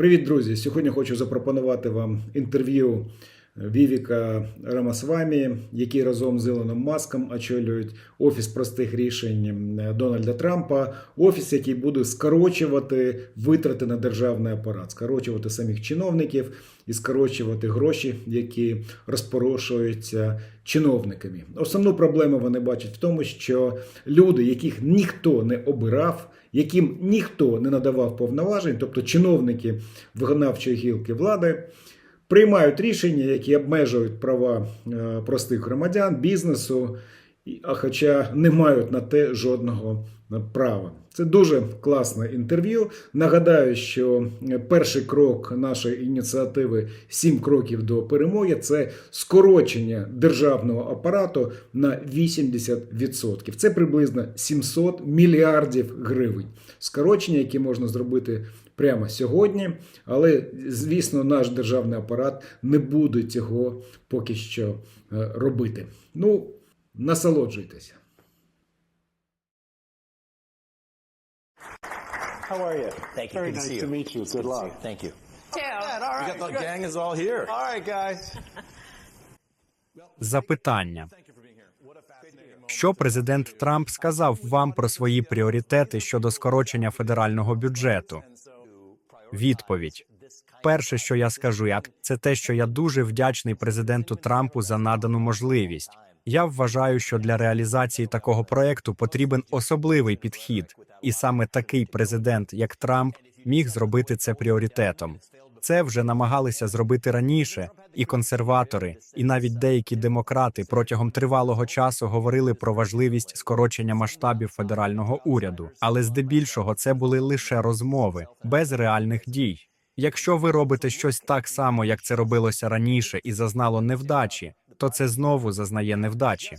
Привіт, друзі! Сьогодні хочу запропонувати вам інтерв'ю Вівіка Рамасвамі, який разом з Ілоном Маском очолюють офіс простих рішень Дональда Трампа. Офіс, який буде скорочувати витрати на державний апарат, скорочувати самих чиновників і скорочувати гроші, які розпорошуються чиновниками. Основну проблему вони бачать в тому, що люди, яких ніхто не обирав, яким ніхто не надавав повноважень, тобто чиновники виконавчої гілки влади, приймають рішення, які обмежують права е, простих громадян, бізнесу, а хоча не мають на те жодного е, права. Це дуже класне інтерв'ю. Нагадаю, що е, перший крок нашої ініціативи «Сім кроків до перемоги це скорочення державного апарату на 80%. Це приблизно 700 мільярдів гривень. Скорочення, які можна зробити прямо сьогодні, але звісно, наш державний апарат не буде цього поки що е, робити. Ну, насолоджуйтеся. How are you? Thank you. Very Good to nice to meet you. Good luck. Thank you. Yeah, all We got the gang is all here. All right, guys. Запитання. Що президент Трамп сказав вам про свої пріоритети щодо скорочення федерального бюджету? Відповідь. Перше, що я скажу, як це те, що я дуже вдячний президенту Трампу за надану можливість. Я вважаю, що для реалізації такого проекту потрібен особливий підхід, і саме такий президент, як Трамп, міг зробити це пріоритетом. Це вже намагалися зробити раніше, і консерватори, і навіть деякі демократи протягом тривалого часу говорили про важливість скорочення масштабів федерального уряду, але здебільшого це були лише розмови без реальних дій. Якщо ви робите щось так само, як це робилося раніше, і зазнало невдачі, то це знову зазнає невдачі.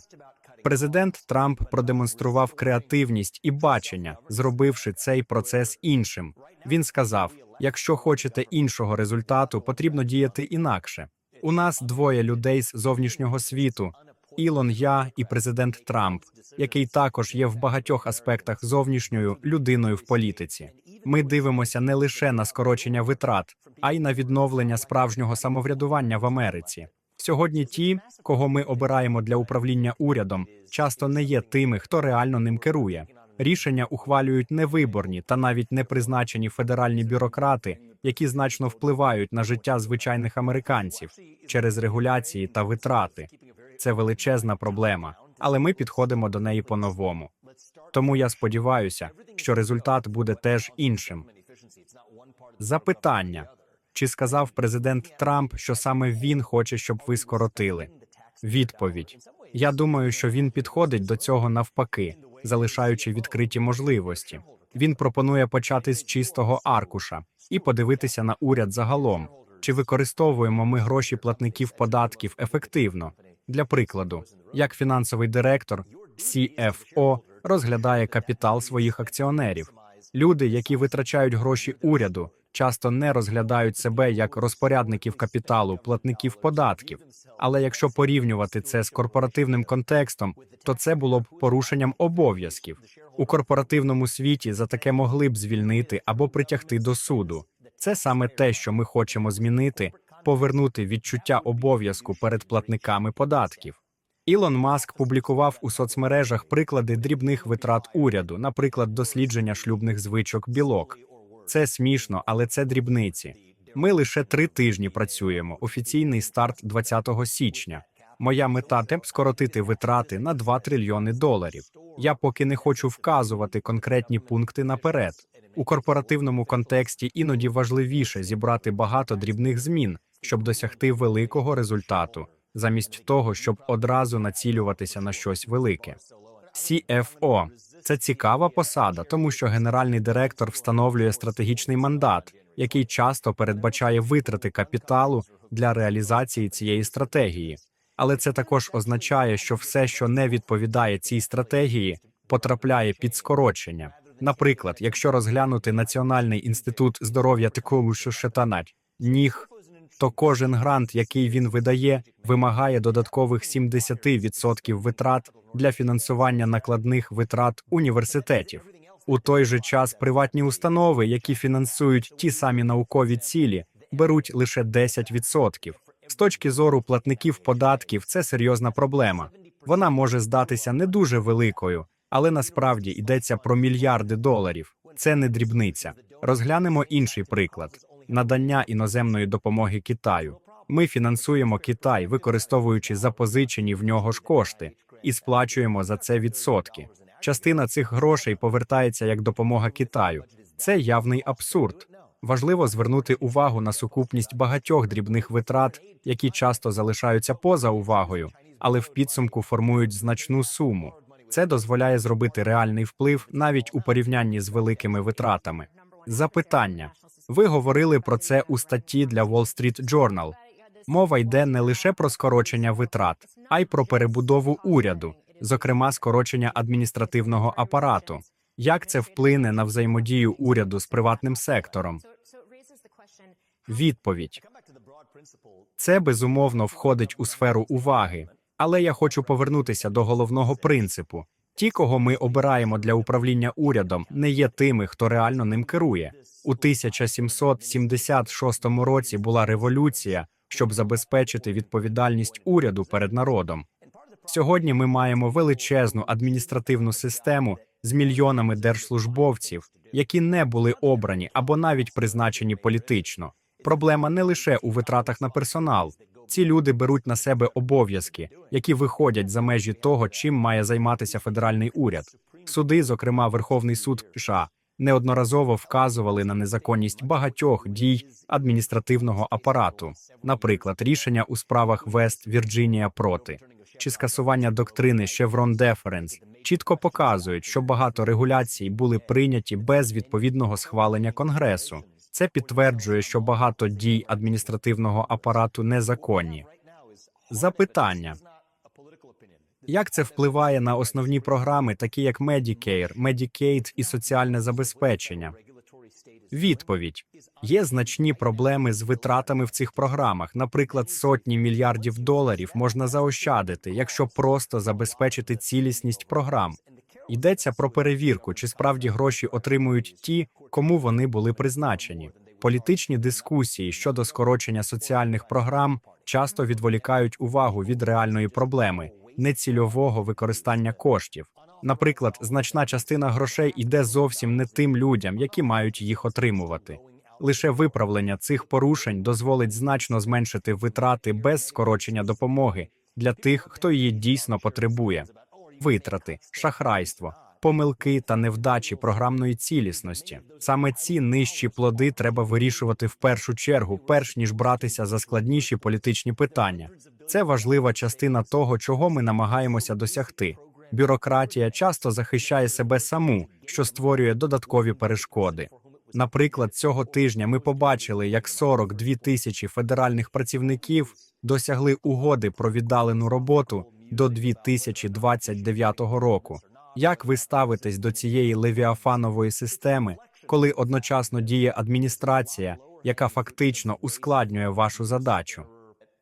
Президент Трамп продемонстрував креативність і бачення, зробивши цей процес іншим. Він сказав: якщо хочете іншого результату, потрібно діяти інакше. У нас двоє людей з зовнішнього світу: Ілон, я і президент Трамп, який також є в багатьох аспектах зовнішньою людиною в політиці. Ми дивимося не лише на скорочення витрат, а й на відновлення справжнього самоврядування в Америці. Сьогодні ті, кого ми обираємо для управління урядом, часто не є тими, хто реально ним керує. Рішення ухвалюють невиборні та навіть не призначені федеральні бюрократи, які значно впливають на життя звичайних американців через регуляції та витрати. Це величезна проблема, але ми підходимо до неї по-новому. Тому я сподіваюся, що результат буде теж іншим. Запитання: чи сказав президент Трамп, що саме він хоче, щоб ви скоротили? Відповідь: Я думаю, що він підходить до цього навпаки, залишаючи відкриті можливості. Він пропонує почати з чистого аркуша і подивитися на уряд загалом, чи використовуємо ми гроші платників податків ефективно. Для прикладу, як фінансовий директор CFO розглядає капітал своїх акціонерів. Люди, які витрачають гроші уряду, часто не розглядають себе як розпорядників капіталу, платників податків. Але якщо порівнювати це з корпоративним контекстом, то це було б порушенням обов'язків. У корпоративному світі за таке могли б звільнити або притягти до суду. Це саме те, що ми хочемо змінити, повернути відчуття обов'язку перед платниками податків. Ілон Маск публікував у соцмережах приклади дрібних витрат уряду, наприклад, дослідження шлюбних звичок білок. Це смішно, але це дрібниці. Ми лише три тижні працюємо. Офіційний старт 20 січня. Моя мета те скоротити витрати на 2 трильйони доларів. Я поки не хочу вказувати конкретні пункти наперед. У корпоративному контексті іноді важливіше зібрати багато дрібних змін, щоб досягти великого результату, замість того, щоб одразу націлюватися на щось велике. CFO – це цікава посада, тому що генеральний директор встановлює стратегічний мандат, який часто передбачає витрати капіталу для реалізації цієї стратегії. Але це також означає, що все, що не відповідає цій стратегії, потрапляє під скорочення. Наприклад, якщо розглянути Національний інститут здоров'я такому, що ніг, то кожен грант, який він видає, вимагає додаткових 70% витрат для фінансування накладних витрат університетів. У той же час приватні установи, які фінансують ті самі наукові цілі, беруть лише 10%. З точки зору платників податків, це серйозна проблема. Вона може здатися не дуже великою, але насправді йдеться про мільярди доларів. Це не дрібниця. Розглянемо інший приклад: надання іноземної допомоги Китаю. Ми фінансуємо Китай, використовуючи запозичені в нього ж кошти, і сплачуємо за це відсотки. Частина цих грошей повертається як допомога Китаю. Це явний абсурд. Важливо звернути увагу на сукупність багатьох дрібних витрат, які часто залишаються поза увагою, але в підсумку формують значну суму. Це дозволяє зробити реальний вплив навіть у порівнянні з великими витратами. Запитання: ви говорили про це у статті для Wall Street Journal. Мова йде не лише про скорочення витрат, а й про перебудову уряду, зокрема скорочення адміністративного апарату. Як це вплине на взаємодію уряду з приватним сектором? Відповідь це безумовно входить у сферу уваги, але я хочу повернутися до головного принципу: ті, кого ми обираємо для управління урядом, не є тими, хто реально ним керує. У 1776 році була революція, щоб забезпечити відповідальність уряду перед народом. Сьогодні ми маємо величезну адміністративну систему з мільйонами держслужбовців, які не були обрані або навіть призначені політично. Проблема не лише у витратах на персонал. Ці люди беруть на себе обов'язки, які виходять за межі того, чим має займатися федеральний уряд. Суди, зокрема Верховний суд США, неодноразово вказували на незаконність багатьох дій адміністративного апарату, наприклад, рішення у справах Вест Вірджинія проти чи скасування доктрини Chevron Deference чітко показують, що багато регуляцій були прийняті без відповідного схвалення Конгресу. Це підтверджує, що багато дій адміністративного апарату незаконні. Запитання як це впливає на основні програми, такі як Medicare, Medicaid і соціальне забезпечення? Відповідь є значні проблеми з витратами в цих програмах. Наприклад, сотні мільярдів доларів можна заощадити, якщо просто забезпечити цілісність програм. Йдеться про перевірку, чи справді гроші отримують ті, кому вони були призначені. Політичні дискусії щодо скорочення соціальних програм часто відволікають увагу від реальної проблеми нецільового використання коштів. Наприклад, значна частина грошей йде зовсім не тим людям, які мають їх отримувати. Лише виправлення цих порушень дозволить значно зменшити витрати без скорочення допомоги для тих, хто її дійсно потребує. Витрати, шахрайство, помилки та невдачі програмної цілісності. Саме ці нижчі плоди треба вирішувати в першу чергу, перш ніж братися за складніші політичні питання. Це важлива частина того, чого ми намагаємося досягти. Бюрократія часто захищає себе саму, що створює додаткові перешкоди. Наприклад, цього тижня ми побачили, як 42 тисячі федеральних працівників досягли угоди про віддалену роботу до 2029 року. Як ви ставитесь до цієї левіафанової системи, коли одночасно діє адміністрація, яка фактично ускладнює вашу задачу?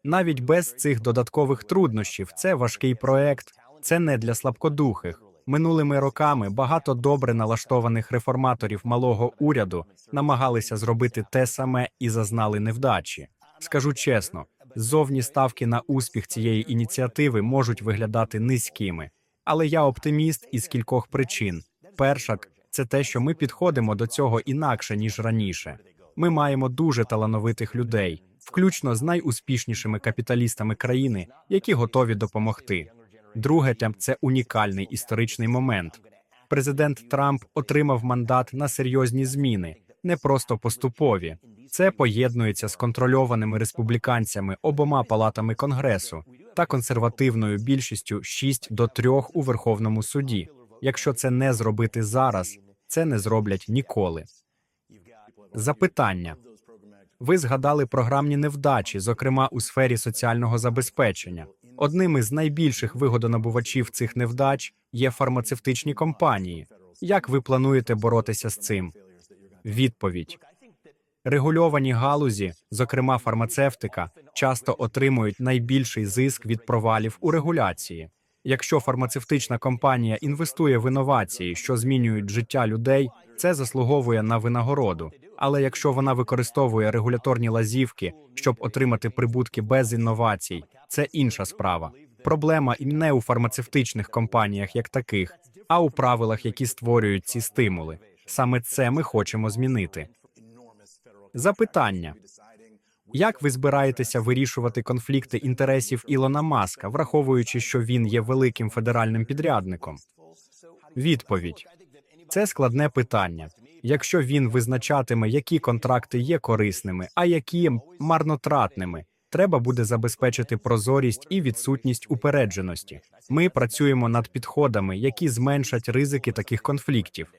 Навіть без цих додаткових труднощів це важкий проект, це не для слабкодухих. Минулими роками багато добре налаштованих реформаторів малого уряду намагалися зробити те саме і зазнали невдачі. Скажу чесно, зовні ставки на успіх цієї ініціативи можуть виглядати низькими, але я оптиміст із кількох причин. Перша це те, що ми підходимо до цього інакше ніж раніше. Ми маємо дуже талановитих людей, включно з найуспішнішими капіталістами країни, які готові допомогти. Друге це унікальний історичний момент. Президент Трамп отримав мандат на серйозні зміни, не просто поступові. Це поєднується з контрольованими республіканцями обома палатами конгресу та консервативною більшістю 6 до 3 у Верховному суді. Якщо це не зробити зараз, це не зроблять ніколи. Запитання ви згадали програмні невдачі, зокрема у сфері соціального забезпечення. Одним із найбільших вигодонабувачів цих невдач є фармацевтичні компанії. Як ви плануєте боротися з цим? Відповідь регульовані галузі, зокрема фармацевтика, часто отримують найбільший зиск від провалів у регуляції. Якщо фармацевтична компанія інвестує в інновації, що змінюють життя людей, це заслуговує на винагороду. Але якщо вона використовує регуляторні лазівки, щоб отримати прибутки без інновацій, це інша справа. Проблема і не у фармацевтичних компаніях як таких, а у правилах, які створюють ці стимули. Саме це ми хочемо змінити. Запитання. Як ви збираєтеся вирішувати конфлікти інтересів Ілона Маска, враховуючи, що він є великим федеральним підрядником? Відповідь це складне питання. Якщо він визначатиме, які контракти є корисними, а які марнотратними, треба буде забезпечити прозорість і відсутність упередженості. Ми працюємо над підходами, які зменшать ризики таких конфліктів.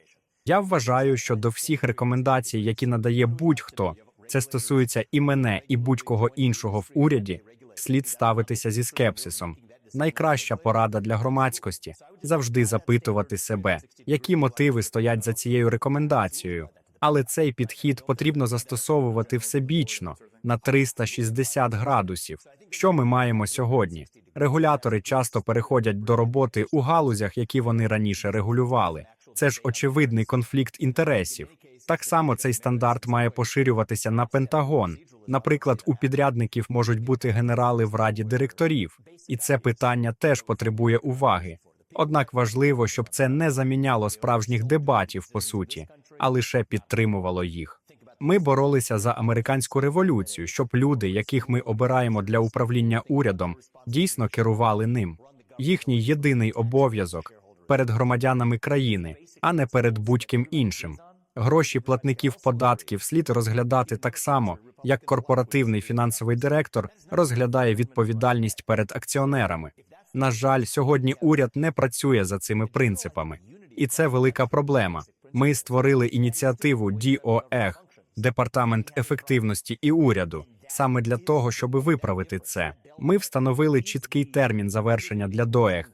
Я вважаю, що до всіх рекомендацій, які надає будь-хто, це стосується і мене, і будь-кого іншого в уряді, слід ставитися зі скепсисом. Найкраща порада для громадськості завжди запитувати себе, які мотиви стоять за цією рекомендацією. Але цей підхід потрібно застосовувати всебічно на 360 градусів. Що ми маємо сьогодні? Регулятори часто переходять до роботи у галузях, які вони раніше регулювали. Це ж очевидний конфлікт інтересів. Так само цей стандарт має поширюватися на Пентагон. Наприклад, у підрядників можуть бути генерали в раді директорів, і це питання теж потребує уваги. Однак важливо, щоб це не заміняло справжніх дебатів по суті, а лише підтримувало їх. Ми боролися за американську революцію, щоб люди, яких ми обираємо для управління урядом, дійсно керували ним. Їхній єдиний обов'язок перед громадянами країни, а не перед будь-ким іншим. Гроші платників податків слід розглядати так само, як корпоративний фінансовий директор розглядає відповідальність перед акціонерами. На жаль, сьогодні уряд не працює за цими принципами, і це велика проблема. Ми створили ініціативу DOEG – департамент ефективності і уряду, саме для того, щоб виправити це. Ми встановили чіткий термін завершення для ДОЕГ.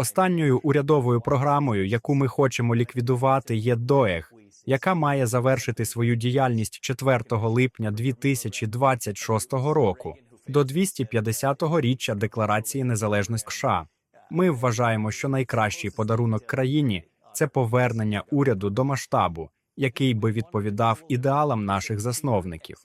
Останньою урядовою програмою, яку ми хочемо ліквідувати, є ДОЕГ, яка має завершити свою діяльність 4 липня 2026 року до 250-го річчя Декларації незалежності США. Ми вважаємо, що найкращий подарунок країні це повернення уряду до масштабу, який би відповідав ідеалам наших засновників.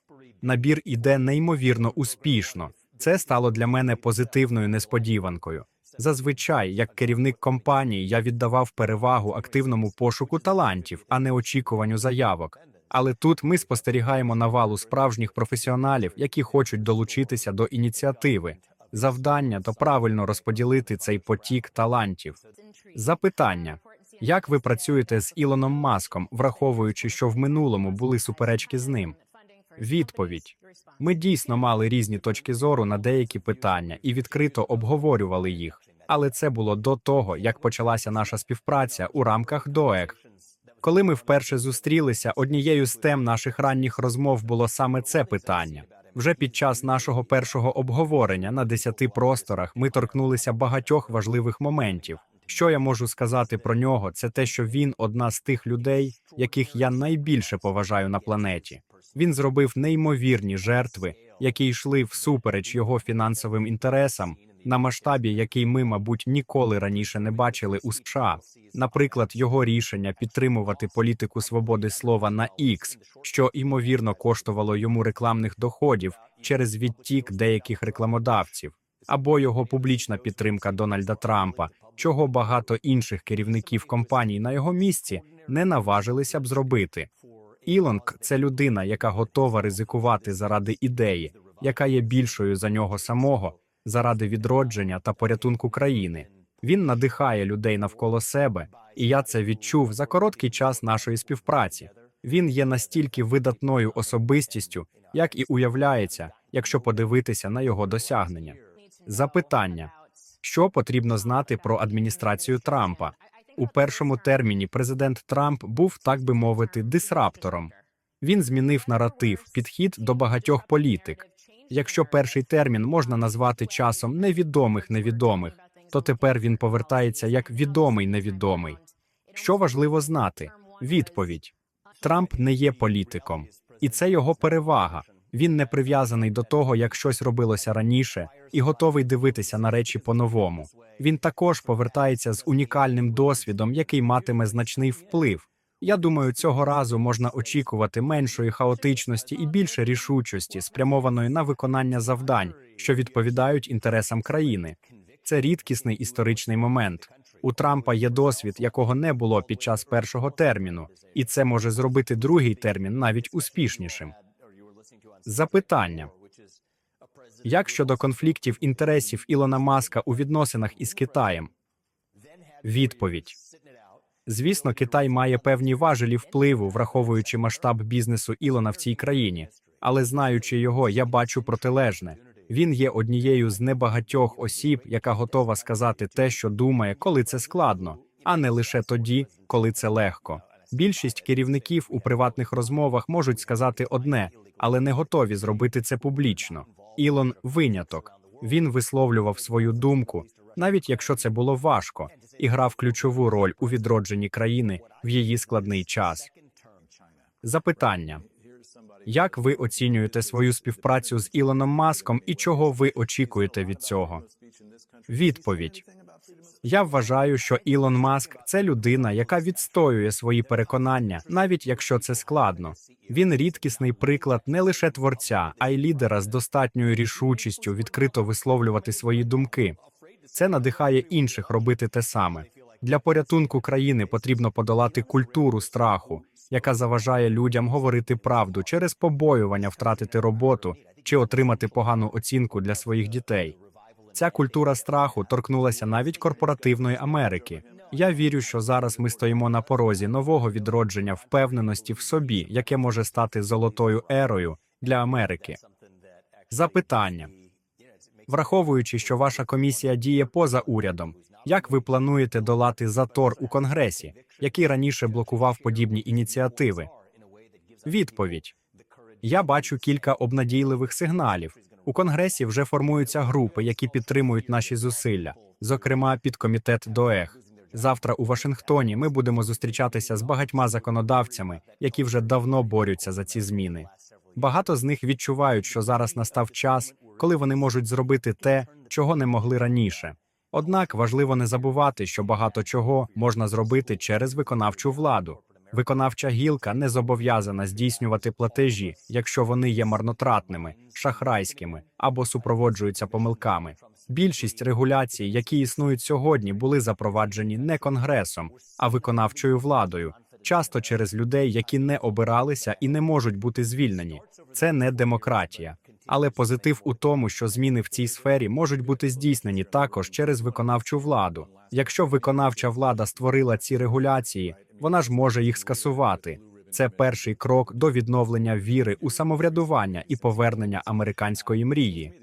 Набір іде неймовірно успішно. Це стало для мене позитивною несподіванкою. Зазвичай, як керівник компанії, я віддавав перевагу активному пошуку талантів, а не очікуванню заявок. Але тут ми спостерігаємо навалу справжніх професіоналів, які хочуть долучитися до ініціативи. Завдання то правильно розподілити цей потік талантів. Запитання: як ви працюєте з Ілоном Маском, враховуючи, що в минулому були суперечки з ним? Відповідь: ми дійсно мали різні точки зору на деякі питання і відкрито обговорювали їх. Але це було до того, як почалася наша співпраця у рамках ДОЕК. Коли ми вперше зустрілися, однією з тем наших ранніх розмов було саме це питання. Вже під час нашого першого обговорення на десяти просторах ми торкнулися багатьох важливих моментів. Що я можу сказати про нього? Це те, що він одна з тих людей, яких я найбільше поважаю на планеті. Він зробив неймовірні жертви, які йшли всупереч його фінансовим інтересам на масштабі, який ми, мабуть, ніколи раніше не бачили у США. Наприклад, його рішення підтримувати політику свободи слова на X, що ймовірно коштувало йому рекламних доходів через відтік деяких рекламодавців, або його публічна підтримка Дональда Трампа, чого багато інших керівників компаній на його місці не наважилися б зробити. Ілонг це людина, яка готова ризикувати заради ідеї, яка є більшою за нього самого, заради відродження та порятунку країни. Він надихає людей навколо себе, і я це відчув за короткий час нашої співпраці. Він є настільки видатною особистістю, як і уявляється, якщо подивитися на його досягнення. Запитання: що потрібно знати про адміністрацію Трампа? У першому терміні президент Трамп був, так би мовити, дисраптором. Він змінив наратив, підхід до багатьох політик. Якщо перший термін можна назвати часом невідомих невідомих, то тепер він повертається як відомий невідомий. Що важливо знати? Відповідь: Трамп не є політиком, і це його перевага. Він не прив'язаний до того, як щось робилося раніше, і готовий дивитися на речі по-новому. Він також повертається з унікальним досвідом, який матиме значний вплив. Я думаю, цього разу можна очікувати меншої хаотичності і більше рішучості, спрямованої на виконання завдань, що відповідають інтересам країни. Це рідкісний історичний момент. У Трампа є досвід, якого не було під час першого терміну, і це може зробити другий термін навіть успішнішим. Запитання як щодо конфліктів інтересів Ілона Маска у відносинах із Китаєм? Відповідь звісно, Китай має певні важелі впливу, враховуючи масштаб бізнесу Ілона в цій країні, але знаючи його, я бачу протилежне. Він є однією з небагатьох осіб, яка готова сказати те, що думає, коли це складно, а не лише тоді, коли це легко. Більшість керівників у приватних розмовах можуть сказати одне, але не готові зробити це публічно. Ілон виняток. Він висловлював свою думку, навіть якщо це було важко, і грав ключову роль у відродженні країни в її складний час. Запитання: як ви оцінюєте свою співпрацю з Ілоном Маском і чого ви очікуєте від цього? Відповідь: я вважаю, що Ілон Маск це людина, яка відстоює свої переконання, навіть якщо це складно. Він рідкісний приклад не лише творця, а й лідера з достатньою рішучістю відкрито висловлювати свої думки. Це надихає інших робити те саме. Для порятунку країни потрібно подолати культуру страху, яка заважає людям говорити правду через побоювання втратити роботу чи отримати погану оцінку для своїх дітей. Ця культура страху торкнулася навіть корпоративної Америки. Я вірю, що зараз ми стоїмо на порозі нового відродження впевненості в собі, яке може стати золотою ерою для Америки. Запитання враховуючи, що ваша комісія діє поза урядом, як ви плануєте долати затор у конгресі, який раніше блокував подібні ініціативи? Відповідь я бачу кілька обнадійливих сигналів. У конгресі вже формуються групи, які підтримують наші зусилля, зокрема підкомітет ДОЕХ. Завтра у Вашингтоні ми будемо зустрічатися з багатьма законодавцями, які вже давно борються за ці зміни. Багато з них відчувають, що зараз настав час, коли вони можуть зробити те, чого не могли раніше. Однак важливо не забувати, що багато чого можна зробити через виконавчу владу. Виконавча гілка не зобов'язана здійснювати платежі, якщо вони є марнотратними, шахрайськими або супроводжуються помилками. Більшість регуляцій, які існують сьогодні, були запроваджені не конгресом, а виконавчою владою, часто через людей, які не обиралися і не можуть бути звільнені. Це не демократія. Але позитив у тому, що зміни в цій сфері можуть бути здійснені також через виконавчу владу. Якщо виконавча влада створила ці регуляції, вона ж може їх скасувати. Це перший крок до відновлення віри у самоврядування і повернення американської мрії.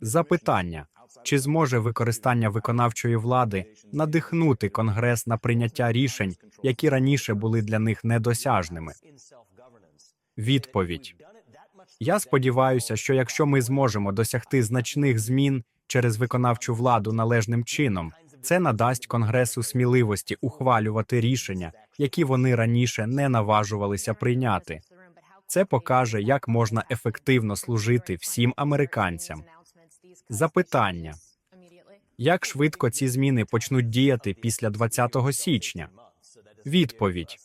Запитання: чи зможе використання виконавчої влади надихнути Конгрес на прийняття рішень, які раніше були для них недосяжними? Відповідь: я сподіваюся, що якщо ми зможемо досягти значних змін через виконавчу владу належним чином, це надасть Конгресу сміливості ухвалювати рішення, які вони раніше не наважувалися прийняти. Це покаже, як можна ефективно служити всім американцям. Запитання: як швидко ці зміни почнуть діяти після 20 січня? Відповідь: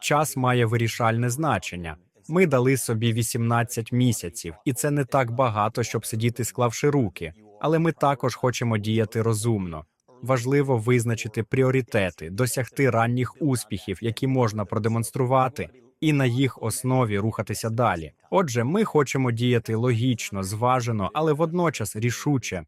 час має вирішальне значення. Ми дали собі 18 місяців, і це не так багато, щоб сидіти, склавши руки. Але ми також хочемо діяти розумно. Важливо визначити пріоритети, досягти ранніх успіхів, які можна продемонструвати, і на їх основі рухатися далі. Отже, ми хочемо діяти логічно, зважено, але водночас рішуче.